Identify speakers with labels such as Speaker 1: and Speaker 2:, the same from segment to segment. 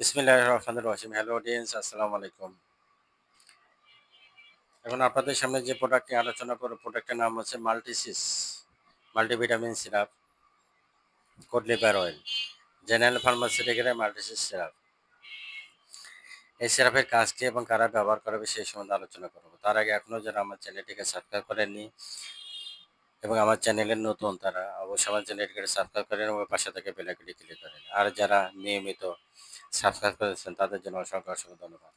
Speaker 1: বিসমিল্লাহ hello audience আসসালামু আলাইকুম। এখন আপনাদের সামনে যে আলোচনা করব প্রোডাক্টের নাম হচ্ছে Multisis multivitamin syrup cod liver oil general ফার্মাসিউটিক্যালের Multisis syrup এই সিরাপের কাজ এবং কারা ব্যবহার করবে সেই সম্বন্ধে আলোচনা করব। তার আগে এখনও যারা আমার চ্যানেলটিকে সাবস্ক্রাইব করেননি এবং আমার চ্যানেলের নতুন, তারা অবশ্যই আমার চ্যানেলটিকে সাবস্ক্রাইব করেন এবং পাশে থেকে বেলাইকনটি ক্লিক করেন আর যারা নিয়মিত সাবস্ক্রাইব করেছেন, তাদের জন্য অসংখ্য অসংখ্য ধন্যবাদ।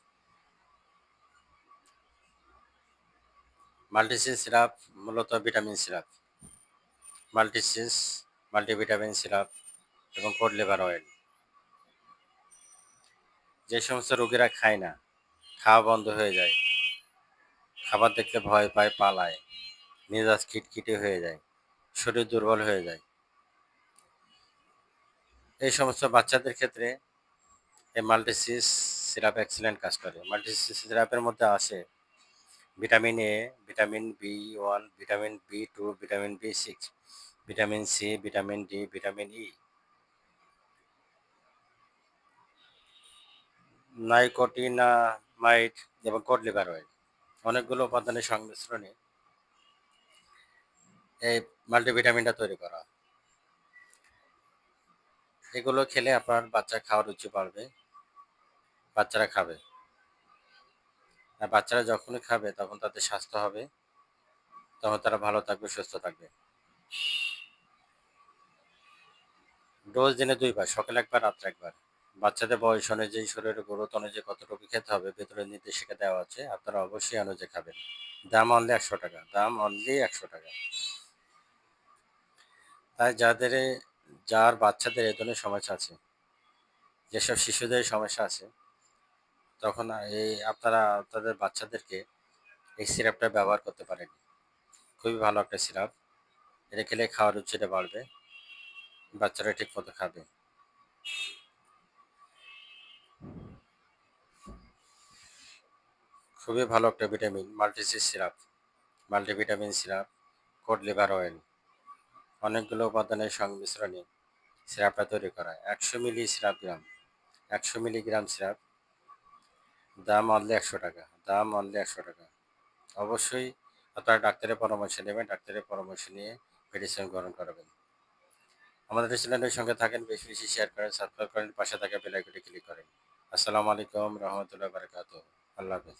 Speaker 1: মাল্টিসিস সিরাপ মূলত vitamin syrup. Multisis multivitamin syrup এবং কোড লিভার অয়েল। যে সমস্ত রোগীরা খায় না, খাওয়া বন্ধ হয়ে যায়। খাবার দেখলে ভয় পায়, পালায়। মেজাজ খিটখিটে হয়ে যায়, শরীর দুর্বল হয়ে যায়। এই সমস্ত বাচ্চাদের ক্ষেত্রে এই মাল্টিসিস সিরাপ এক্সিলেন্ট কাজ করে। মাল্টিসিস সিরাপের মধ্যে আছে vitamin A vitamin B one vitamin B two vitamin B six vitamin C vitamin D vitamin E nicotinamide এবং কোড লিভার অয়েল, অনেকগুলো উপাদানের সংমিশ্রণে এই মাল্টিভিটামিনটা তৈরি করা। এগুলো খেলে আপনার বাচ্চা খাওয়ার রুচি বাড়বে। বাচ্চারা খাবে। বাচ্চারা যখনই খাবে, তখন তাদের স্বাস্থ্য হবে। তখন তারা ভালো থাকবে, সুস্থ থাকবে। ডোজ দিনে দুইবার সকালে একবার, রাত্রে একবার। বাচ্চাদের বয়স অনুযায়ী, শরীরের গ্রোথ অনুযায়ী কতটুকু খেতে হবে, ভেতরে নির্দেশিকা দেওয়া আছে। আপনারা অবশ্যই অনুযায়ী খাবেন। দাম অনলি একশো টাকা, দাম অনলি একশো টাকা। তাই যাদের যার বাচ্চাদের এ ধরনের সমস্যা আছে, যেসব শিশুদের সমস্যা আছে তখন এই আপনারা তাদের বাচ্চাদেরকে এই সিরাপটা ব্যবহার করতে পারেন খুবই ভালো একটা সিরাপ। এটা খেলে খাওয়ার রুচিটা বাড়বে, বাচ্চারা ঠিক মতো খাবে। খুবই ভালো একটা vitamin, মাল্টিসিস syrup, multivitamin syrup, cod liver oil, অনেকগুলো উপাদানের সংমিশ্রণে সিরাপটা তৈরি করা একশো মিলি সিরাপ গ্রাম, একশো মিলিগ্রাম সিরাপ দাম অনলি একশো টাকা, দাম অনলি একশো টাকা। অবশ্যই আপনারা ডাক্তারের পরামর্শ নেবেন, ডাক্তারের পরামর্শ নিয়ে মেডিসিন গ্রহণ করাবেন। আমাদের চ্যানেলের সঙ্গে থাকেন, বেশি বেশি শেয়ার করেন সাবস্ক্রাইব করেন, পাশে থাকা বেলাইকটি ক্লিক করেন। আসসালামু আলাইকুম রহমতুল্লাহ বারকাত আল্লাহ হাফেজ।